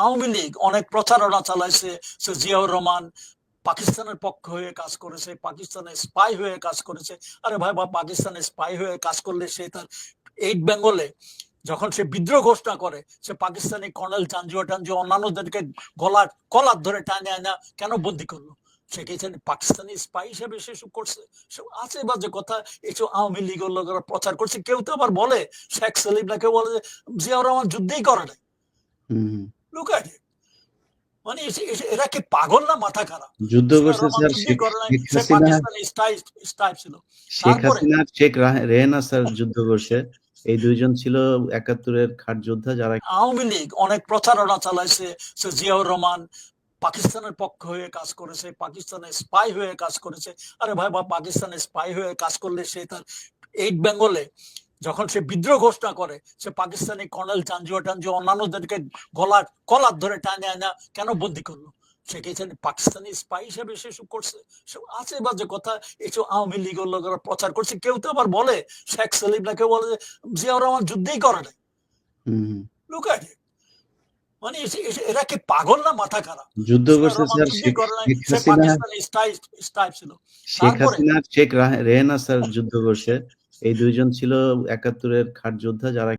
আওয়ামী লীগ অনেক প্রচারণা চালাইছে, সে জিয়াউর রহমান পাকিস্তানের পক্ষ হয়ে কাজ করেছে পাকিস্তানের স্পাই হয়ে কাজ করেছে। আরে ভাই, বা পাকিস্তানের স্পাই হয়ে কাজ করলে সে তার এইট বেঙ্গলে যখন সে বিদ্রোহ ঘোষণা করে, সে পাকিস্তানি কর্নেল চাঞ্জুয়া টাঞ্জুয়া অন্যান্যদেরকে গলার কলার ধরে টানে আনা কেন বন্দি করল? সে কি পাকিস্তানি স্পাই হিসেবে সে সব করছে? সব আছে বাজে কথা এসব আওয়ামী লীগের লোকেরা প্রচার করছে। কেউ তো আবার বলে, শেখ সালিম না কেউ বলে যে, জিয়াউর রহমান যুদ্ধই করে নাই। মানে এরা কি পাগল না মাথা খারাপ? যুদ্ধ করছে স্যার শেখ হাসিনা ছিল। শেখ হাসিনা স্যার যুদ্ধ করছে। এই দুইজন ছিল একাত্তরের খাট যোদ্ধা যারা আওয়ামী লীগ অনেক প্রচারণা চালাইছে জিয়াউর রহমান পাকিস্তানের পক্ষ হয়ে কাজ করেছে পাকিস্তানের স্পাই হয়ে কাজ করেছে। আরে ভাই বা পাকিস্তানের স্পাই হয়ে কাজ করলে সে তার এইট বেঙ্গলে যখন সে বিদ্রোহ ঘোষণা করে সে পাকিস্তানি কর্নেল চাঞ্জুয়া টাঞ্জুয়া অন্যান্যদেরকে গলার কলার ধরে টানে আনা কেন বন্দি করল? সে এখানে পাকিস্তানি স্পাই হিসেবে সে সব করছে? সব আছে বাজে কথা এসব আওয়ামী লীগের লোকেরা প্রচার করছে কেউ তো আবার বলে শেখ সালিম না কেউ বলে যে জিয়াউর রহমান যুদ্ধেই করে নাই। it. মানে এরা কি পাগল না মাথা খারাপ? যুদ্ধ করছে sir Sheikh Hasina Pakistani style style ছিল। শেখ হাসিনা শেখ রাহ- স্যার যুদ্ধ করছে। এই দুইজন ছিল একাত্তরের খাট যোদ্ধা যারা